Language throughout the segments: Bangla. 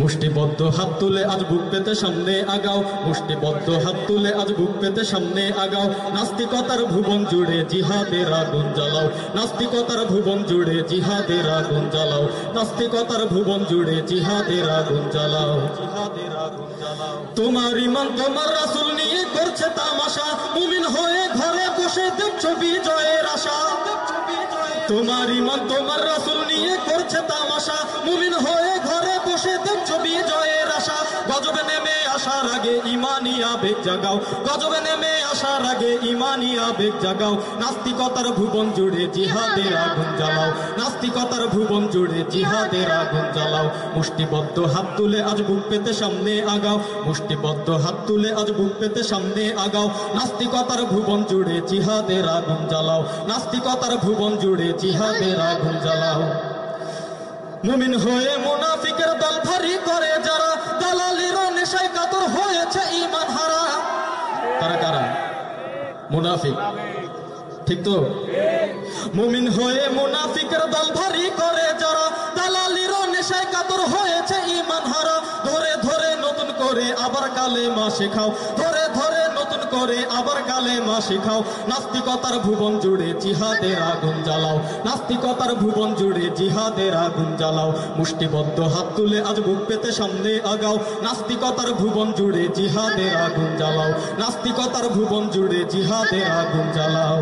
মুষ্টিবদ্ধ হাত তুলে আজ বুক পেতে সামনে আগাও। মুষ্টিবদ্ধ হাত তুলে আজ বুক পেতে সামনে আগাও। নাস্তিকতার ভুবন জুড়ে জিহাদের আগুন জ্বালাও। নাস্তিকতার ভুবন জুড়ে জিহাদের আগুন জ্বালাও। নাস্তিকতার ভুবন জুড়ে জিহাদের আগুন জ্বালাও। জিহাদের আগুন জ্বালাও তোমার ইমান তোমার রাসূল নিয়ে করছে তামাশা। মুমিন হয়ে ঘরে বসে দেখছ বিজয়ের আশা। তোমার ইমান তোমার রাসুল নিয়ে করছে তামাশা। মুমিন হয়ে ঘরে বসে দেখছ বিজয়ের আশা। গজবে নেমে আসার আগে ইমানি আবেগ জাগাও। গজবে নেমে আসার আগে ইমানি আবেগ জাগাও। নাস্তিকতার ভুবন জুড়ে জিহাদের আগুন জ্বালাও। নাস্তিকতার ভুবন জুড়ে জিহাদের আগুন জ্বালাও। মুষ্টিবদ্ধ হাত তুলে আজ বুক পেতে সামনে আগাও। মুষ্টিবদ্ধ হাত তুলে আজ বুক পেতে সামনে আগাও। নাস্তিকতার ভুবন জুড়ে জিহাদের আগুন জ্বালাও। নাস্তিকতার ভুবন জুড়ে জিহাদের আগুন জ্বালাও। মুমিন হয়ে মুনাফিকের মুনাফিক। ঠিক তো? মুমিন হয়ে মুনাফিকের দল ভারী করে যারা দালালির নেশায় কাতর হয়েছে ইমান হারা। ধরে ধরে নতুন করে আবার কালে মা শেখাও। ধরে করে, আবার কালে মা শিখাও নাস্তিকতার ভুবন জুড়ে জিহাদের আগুন জ্বালাও। নাস্তিকতার ভুবন জুড়ে জিহাদের আগুন জ্বালাও। মুষ্টিবদ্ধ হাত তুলে আজ বুক পেতে সামনে আগাও। নাস্তিকতার ভুবন জুড়ে জিহাদের আগুন জ্বালাও। নাস্তিকতার ভুবন জুড়ে জিহাদের আগুন জ্বালাও।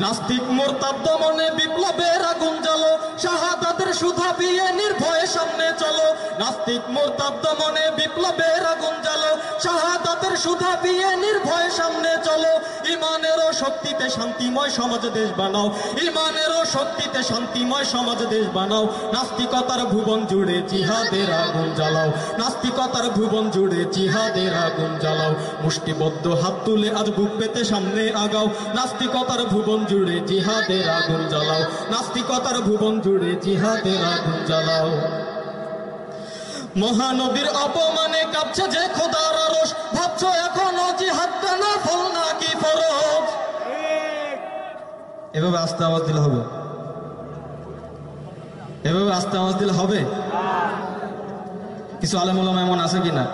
নাস্তিক মোরতাব দমনে বিপ্লবের আগুন জ্বালো, শাহাদাতের সুধা পিয়ে নির্ভয়ে সামনে চলো। নাস্তিক মোরতাব দমনে বিপ্লবের আগুন জ্বালো, শাহাদাতের সুধা পিয়ে নির্ভয়ে সামনে চলো। ইমানেরও শক্তিতে শান্তিময় সমাজ দেশ বানাও, ইমানেরও শক্তিতে শান্তিময় সমাজ দেশ বানাও। নাস্তিকতার ভুবন জুড়ে জিহাদের আগুন জ্বালাও, নাস্তিকতার ভুবন জুড়ে জিহাদের আগুন জ্বালাও। মুষ্টিবদ্ধ হাত তুলে আজ বুক পেতে সামনে আগাও, নাস্তিকতার ভুবন জুড়ে জিহাদের আগুন জ্বালাও। নাস্তিকতার ভুবন জুড়ে জিহাদের আগুন জ্বালাও। মহানবীর অপমানে কাঁপছে যে খোদার আরস ভাবছ এখনও জিহাদটা না ফল নাকি ফরজ? এভাবে আস্তে আওয়াজ দিলে হবে। এভাবে আস্তে আওয়াজ দিলে হবে? কিছু আলেমুলাম এমন আছে কিনা?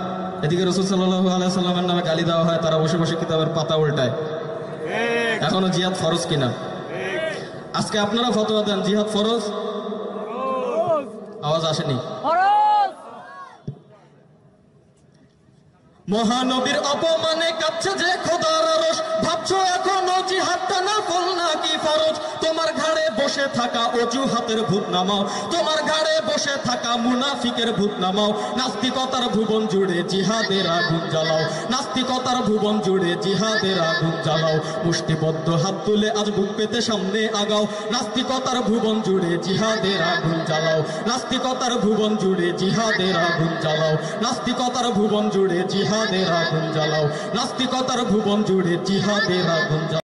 এদিকে রসুল সাল্লাহ আলাইসাল্লামের নামে গালি দেওয়া হয়, তারা বসে বসে কিতাবের পাতা উল্টায়। এখনও জিহাদ ফরজ কিনা? আজকে আপনারা ফতোয়া দেন জিহাদ ফরজ? আওয়াজ আসেনি। মহানবীর অপমানে কাঁপছে যে খোদার রস ভাবছ এখনও বসে থাকা অজুহাতের ভূত নামাও। তোমার ঘাড়ে বসে থাকা মুনাফিকের ভূত নামাও। নাস্তিকতার ভুবন জুড়ে জিহাদের আগুন জ্বালাও। নাস্তিকতার ভুবন জুড়ে জিহাদের আগুন জ্বালাও। মুষ্টিবদ্ধ হাত তুলে আজ বুক পেতে সামনে আগাও। নাস্তিকতার ভুবন জুড়ে জিহাদের আগুন জ্বালাও। নাস্তিকতার ভুবন জুড়ে জিহাদের আগুন জ্বালাও। নাস্তিকতার ভুবন জুড়ে জিহাদের আগুন জ্বালাও। নাস্তিকতার ভুবন জুড়ে জিহাদের আগুন জ্বালাও।